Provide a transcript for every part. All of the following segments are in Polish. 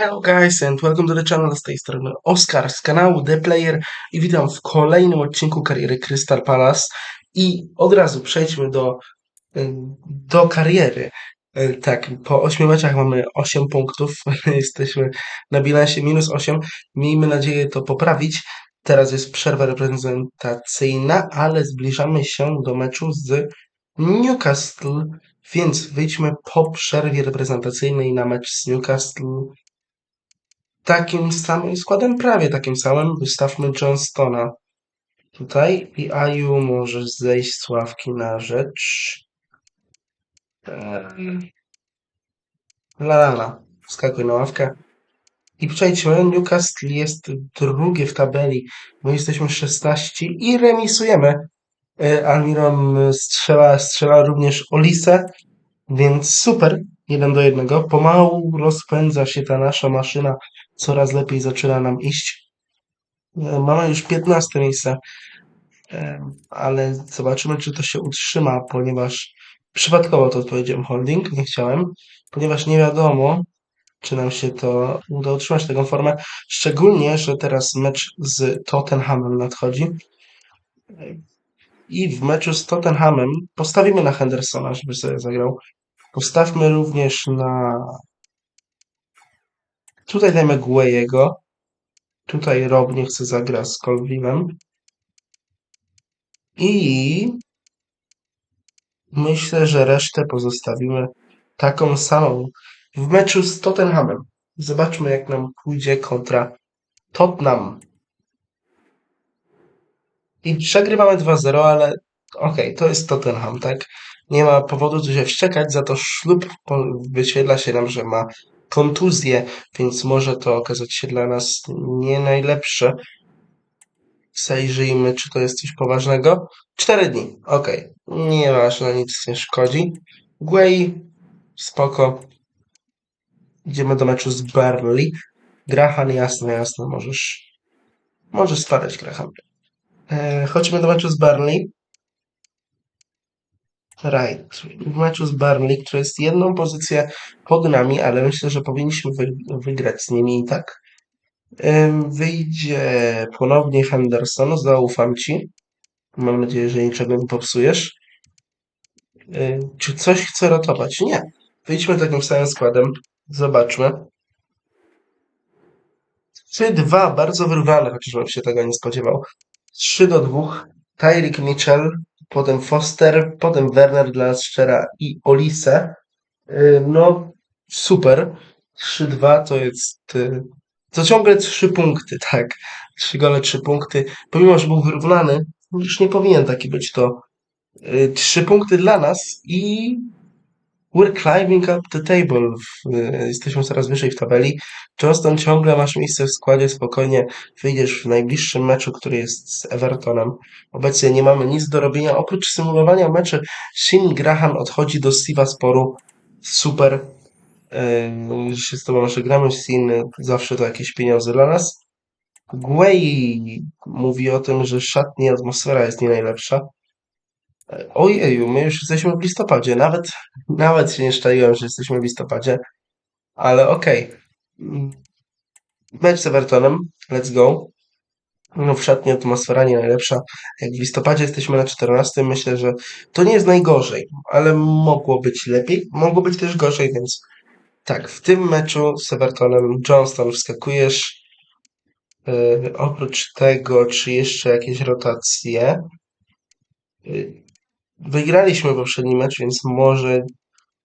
Hello guys and welcome to the channel. Z tej strony Oskar z kanału The Player i witam w kolejnym odcinku kariery Crystal Palace. I od razu przejdźmy do, y, do kariery. Y, Tak, po 8 meczach mamy 8 punktów, jesteśmy na bilansie minus 8, miejmy nadzieję to poprawić. Teraz jest przerwa reprezentacyjna, ale zbliżamy się do meczu z Newcastle, więc wyjdźmy po przerwie reprezentacyjnej na mecz z Newcastle takim samym składem, prawie takim samym. Wystawmy Johnstona tutaj i Aju może zejść z ławki na rzecz. Eee, Lalana, skakuj na ławkę. I przejdźmy, Newcastle jest drugie w tabeli, my jesteśmy 16 i remisujemy. E, Almiron strzela, strzela również Olise, więc super, jeden do jednego. Pomału rozpędza się ta nasza maszyna, coraz lepiej zaczyna nam iść. E, Mamy już 15 miejsce, ale zobaczymy, czy to się utrzyma, ponieważ przypadkowo to odpowiedziałem holding, nie chciałem, ponieważ nie wiadomo, czy nam się to uda utrzymać taką formę, szczególnie, że teraz mecz z Tottenhamem nadchodzi. I w meczu z Tottenhamem postawimy na Hendersona, żeby sobie zagrał. Postawmy również na. Tutaj dajmy Guejego. Tutaj Rob nie chce zagrać z Colvinem. I myślę, że resztę pozostawimy taką samą w meczu z Tottenhamem. Zobaczmy, jak nam pójdzie kontra Tottenham. I przegrywamy 2-0, ale okej, to jest Tottenham, tak? Nie ma powodu tu się wściekać, za to po- wyświetla się nam, że ma kontuzję, więc może to okazać się dla nas nie najlepsze. Zajrzyjmy, czy to jest coś poważnego. Cztery dni, okej. Nieważne, nic nie szkodzi. Guay, spoko. Idziemy do meczu z Burnley. Graham, jasne, jasne, możesz, możesz spadać, Graham. E, chodźmy do meczu z Burnley. Right. W meczu z Burnley, który jest jedną pozycję pod nami, ale myślę, że powinniśmy wy wygrać z nimi i tak. Wyjdzie ponownie Henderson, zaufam ci. Mam nadzieję, że niczego nie popsujesz. Czy coś chce ratować? Nie. Wyjdźmy takim samym składem. Zobaczmy. 3-2, bardzo wyrównane, chociaż bym się tego nie spodziewał. 3 do 2. Tyreek Mitchell, potem Foster, potem Werner dla Strzera i Olise. Yy, No, super. 3-2 to jest. yy, To ciągle 3 punkty, tak. 3 gole, 3 punkty. Pomimo, że był wyrównany, już nie powinien taki być to. 3 punkty dla nas i we're climbing up the table. Yy, Jesteśmy coraz wyżej w tabeli. Johnston ciągle masz miejsce w składzie, spokojnie wyjdziesz w najbliższym meczu, który jest z Evertonem. Obecnie nie mamy nic do robienia, oprócz symulowania meczy. Shin Graham odchodzi do Steve'a Sporu. Super. Yy, się z tobą że gramy Sin, zawsze to jakieś pieniądze dla nas. Guay mówi o tym, że szatni atmosfera jest nie najlepsza. Ojeju, my już jesteśmy w listopadzie. Nawet, nawet się nie szczaiłem, że jesteśmy w listopadzie. Ale okej. Mm, Mecz z Evertonem. Let's go. No w szatni atmosfera nie najlepsza. Jak w listopadzie jesteśmy na 14, myślę, że to nie jest najgorzej, ale mogło być lepiej. Mogło być też gorzej, więc tak, w tym meczu z Evertonem Johnston wskakujesz. Yy, oprócz tego, czy jeszcze jakieś rotacje? Yy, wygraliśmy poprzedni mecz, więc może,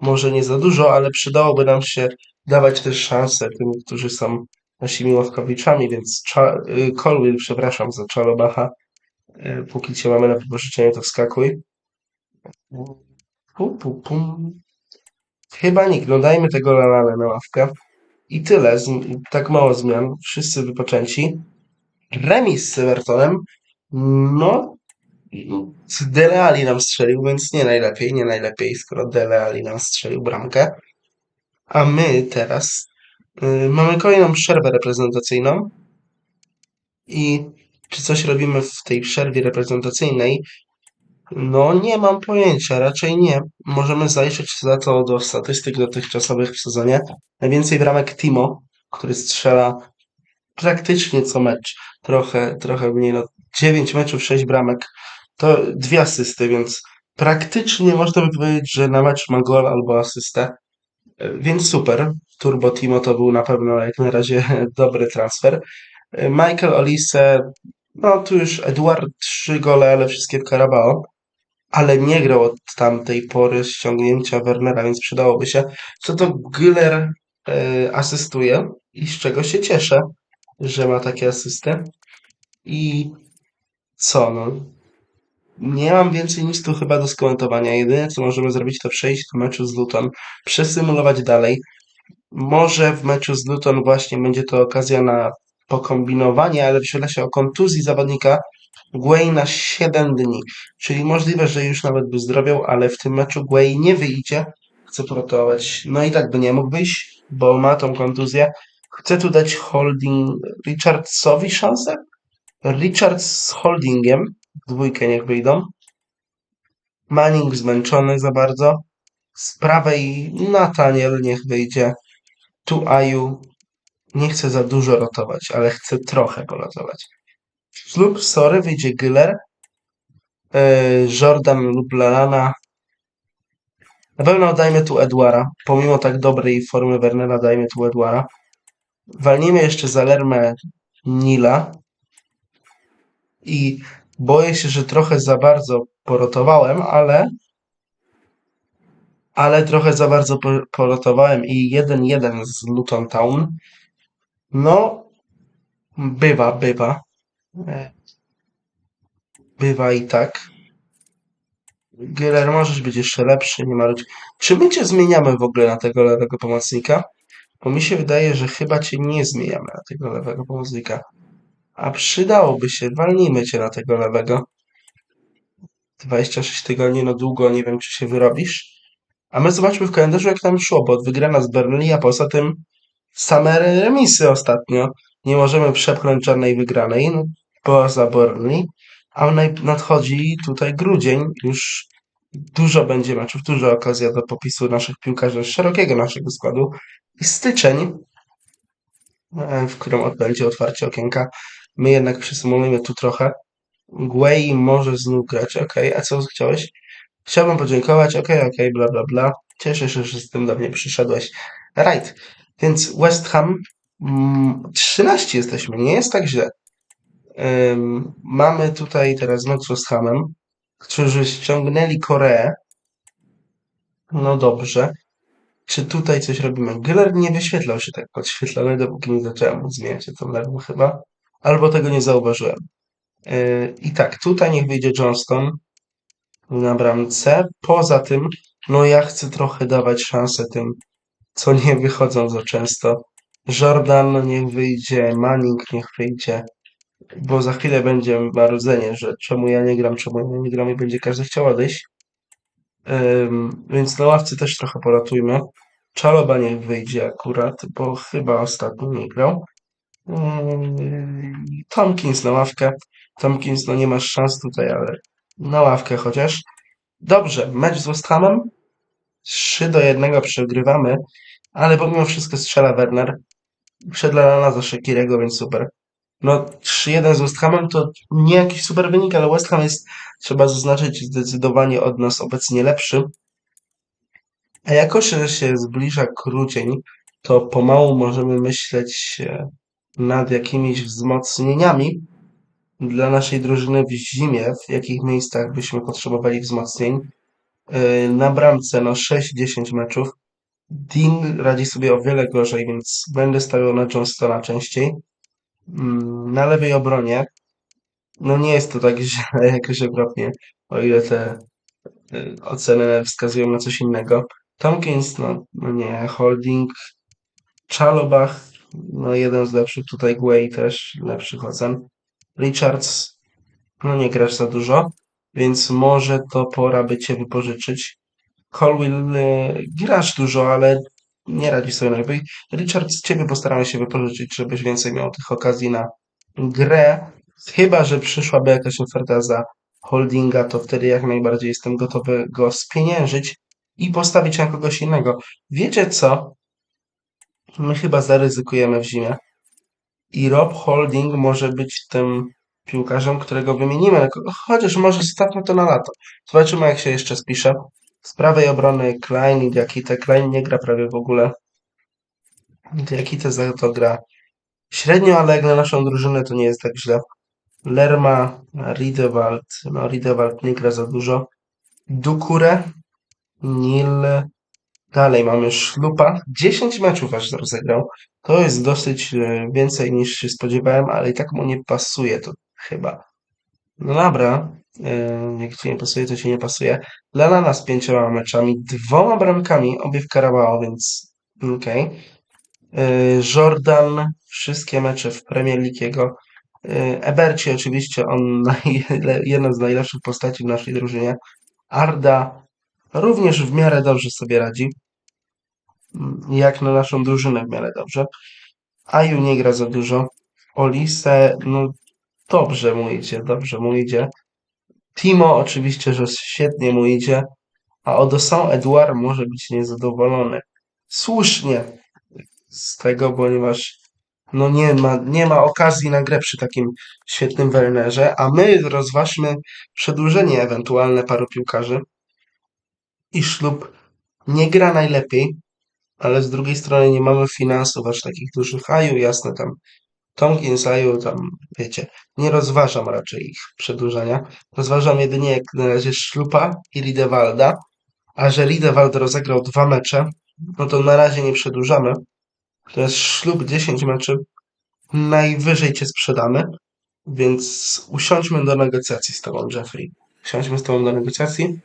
może nie za dużo, ale przydałoby nam się dawać też szansę tym, którzy są naszymi ławkowiczami, więc yy, Colwill, przepraszam za Czalobacha. Yy, póki cię mamy na pożyczenie, to wskakuj. Pum, pum, pum. Chyba nikt. No dajmy tego Lalane na ławkę. I tyle. Tak mało zmian. Wszyscy wypoczęci. Remis z Evertonem. No. Dele Alli nam strzelił, więc nie najlepiej, nie najlepiej, skoro Dele Alli nam strzelił bramkę. A my teraz y, mamy kolejną przerwę reprezentacyjną. I czy coś robimy w tej przerwie reprezentacyjnej? No, nie mam pojęcia, raczej nie. Możemy zajrzeć za to do statystyk dotychczasowych w sezonie. Najwięcej bramek Timo, który strzela praktycznie co mecz. Trochę, trochę mniej, no 9 meczów, 6 bramek, to dwie asysty, więc praktycznie można by powiedzieć, że na mecz ma gol albo asystę. Więc super. Turbo Timo to był na pewno jak na razie dobry transfer. Michael Olise, no tu już Eduard trzy gole, ale wszystkie w Carabao, ale nie grał od tamtej pory ściągnięcia Wernera, więc przydałoby się. Co to Güler e, asystuje i z czego się cieszę, że ma takie asysty. I co no? Nie mam więcej nic tu chyba do skomentowania. Jedyne co możemy zrobić to przejść do meczu z Luton, przesymulować dalej. Może w meczu z Luton właśnie będzie to okazja na pokombinowanie, ale wyświetla się o kontuzji zawodnika Guay na 7 dni. Czyli możliwe, że już nawet by zdrowiał, ale w tym meczu Guay nie wyjdzie. Chce protować. No i tak by nie mógł wyjść, bo ma tą kontuzję. Chcę tu dać holding Richardsowi szansę? Richard z holdingiem. Dwójkę niech wyjdą. Manning zmęczony za bardzo. Z prawej Nathaniel niech wyjdzie. Tu Aju nie chcę za dużo rotować, ale chcę trochę porotować. Lub sorry, wyjdzie Gyler, yy, Jordan lub Lalana. Na pewno dajmy tu Edwara. Pomimo tak dobrej formy Wernera, dajmy tu Edwara. Walnijmy jeszcze za Lermę Nila. I boję się, że trochę za bardzo porotowałem, ale ale trochę za bardzo po- porotowałem i 1-1 z Luton Town. No, bywa, bywa. E, Bywa i tak. Gyler, możesz być jeszcze lepszy, nie marudź. Czy my cię zmieniamy w ogóle na tego lewego pomocnika? Bo mi się wydaje, że chyba cię nie zmieniamy na tego lewego pomocnika. A przydałoby się, walnijmy cię na tego lewego. 26 tygodni, no długo, nie wiem czy się wyrobisz. A my zobaczmy w kalendarzu jak nam szło, bo wygrana z Burnley, a poza tym same remisy ostatnio. Nie możemy przepchnąć żadnej wygranej, no, poza Burnley. A nadchodzi tutaj grudzień, już dużo będzie meczów, duża okazja do popisu naszych piłkarzy, szerokiego naszego składu. I styczeń, e, w którym odbędzie otwarcie okienka. My jednak przysumujemy tu trochę. Guay może znów grać, okej, a co chciałeś? Chciałbym podziękować, okej, okej, bla, bla, bla. Cieszę się, że z tym do mnie przyszedłeś. Right, więc West Ham, mm, 13 jesteśmy, nie jest tak źle. Ym, mamy tutaj teraz mecz z West Hamem, którzy ściągnęli Koreę. No dobrze. Czy tutaj coś robimy? Gyler nie wyświetlał się tak podświetlony, dopóki nie zacząłem zmieniać tą lewą chyba. Albo tego nie zauważyłem. Yy, I tak, tutaj niech wyjdzie Johnston na bramce. Poza tym, no ja chcę trochę dawać szansę tym, co nie wychodzą za często. Jordan niech wyjdzie, Manning niech wyjdzie, bo za chwilę będzie marudzenie, że czemu ja nie gram, czemu ja nie gram i będzie każdy chciał odejść. Ym, więc na ławce też trochę poratujmy. Czaloba niech wyjdzie akurat, bo chyba ostatnio nie grał. Ym, Tomkins na ławkę. Tomkins, no nie masz szans tutaj, ale na ławkę chociaż. Dobrze, mecz z West Hamem. 3 do 1 przegrywamy, ale pomimo wszystko strzela Werner. Przedlana za Shakirego, więc super. No 3-1 z West Hamem to nie jakiś super wynik, ale West Ham jest, trzeba zaznaczyć, zdecydowanie od nas obecnie lepszy. A jako, że się zbliża grudzień, to pomału możemy myśleć e, nad jakimiś wzmocnieniami dla naszej drużyny w zimie, w jakich miejscach byśmy potrzebowali wzmocnień. Yy, Na bramce no 6-10 meczów. Dean radzi sobie o wiele gorzej, więc będę stawiał na Johnstona częściej. Mm, Na lewej obronie no nie jest to tak źle jakoś okropnie, o ile te y, oceny wskazują na coś innego. Tompkins, no, no nie, Holding, Chalobach, no jeden z lepszych, tutaj Guay też lepszych ocen. Richards, no nie grasz za dużo, więc może to pora by cię wypożyczyć. Colwill, y, grasz dużo, ale nie radzi sobie najlepiej. Richards, ciebie postaramy się wypożyczyć, żebyś więcej miał tych okazji na grę. Chyba, że przyszłaby jakaś oferta za holdinga, to wtedy jak najbardziej jestem gotowy go spieniężyć i postawić na kogoś innego. Wiecie co? My chyba zaryzykujemy w zimie. I Rob Holding może być tym piłkarzem, którego wymienimy. Chociaż może zostawmy to na lato. Zobaczymy, jak się jeszcze spisze. Z prawej obrony Klein, Jakite. Klein nie gra prawie w ogóle. Jakite za to gra średnio, ale jak na naszą drużynę to nie jest tak źle. Lerma, Riedewald. No, Riedewald nie gra za dużo. Dukure, Nil. Dalej mamy Szlupa. 10 meczów aż rozegrał. To jest dosyć e, więcej niż się spodziewałem, ale i tak mu nie pasuje to chyba. No dobra, e, jak ci nie pasuje, to ci nie pasuje. Lallana z pięcioma meczami, dwoma bramkami, obie w Carabao, więc okej. E, Jordan, wszystkie mecze w Premier League jego. Eberci oczywiście, on jedna z najlepszych postaci w naszej drużynie. Arda również w miarę dobrze sobie radzi. Jak na naszą drużynę w miarę dobrze. Aju nie gra za dużo. Olise, no dobrze mu idzie, dobrze mu idzie. Timo oczywiście, że świetnie mu idzie, a Odosant Edouard może być niezadowolony. Słusznie z tego, ponieważ no nie ma, nie ma okazji na grę przy takim świetnym Wernerze, a my rozważmy przedłużenie ewentualne paru piłkarzy i ślub nie gra najlepiej, ale z drugiej strony nie mamy finansów aż takich dużych. Aju, jasne, tam Tomkins, Aju, tam wiecie, nie rozważam raczej ich przedłużania. Rozważam jedynie jak na razie Szlupa i Riedewalda, a że Riedewald rozegrał dwa mecze, no to na razie nie przedłużamy. To jest Szlub 10 meczy, najwyżej cię sprzedamy, więc usiądźmy do negocjacji z tobą, Jeffrey. Usiądźmy z tobą do negocjacji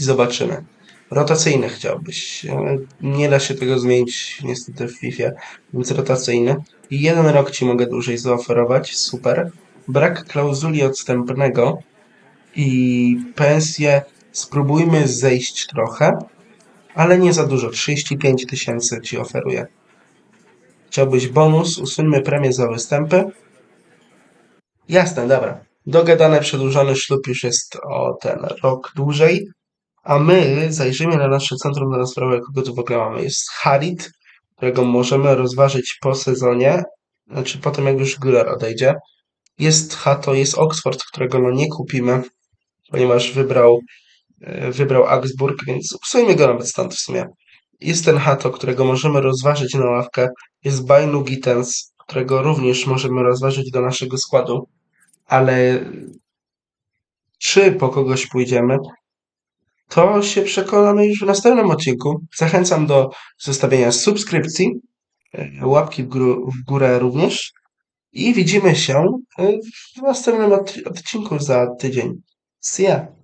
i zobaczymy. Rotacyjny chciałbyś. Nie da się tego zmienić niestety w FIFA, więc rotacyjny. I jeden rok ci mogę dłużej zaoferować. Super. Brak klauzuli odstępnego i pensję spróbujmy zejść trochę, ale nie za dużo. 35 tysięcy ci oferuję. Chciałbyś bonus, usuńmy premię za występy. Jasne, dobra. Dogadane, przedłużony ślub już jest o ten rok dłużej. A my zajrzymy na nasze centrum transferowe, kogo tu w ogóle mamy. Jest Harit, którego możemy rozważyć po sezonie, znaczy po tym jak już Güler odejdzie. Jest Hato, jest Oxford, którego no nie kupimy, ponieważ wybrał, e, wybrał Augsburg, więc usuńmy go nawet stąd w sumie. Jest ten Hato, którego możemy rozważyć na ławkę. Jest Bainu Gittens, którego również możemy rozważyć do naszego składu. Ale czy po kogoś pójdziemy, to się przekonamy już w następnym odcinku. Zachęcam do zostawienia subskrypcji, e, łapki w, górę, w górę również i widzimy się e, w następnym od- odcinku za tydzień. See ya!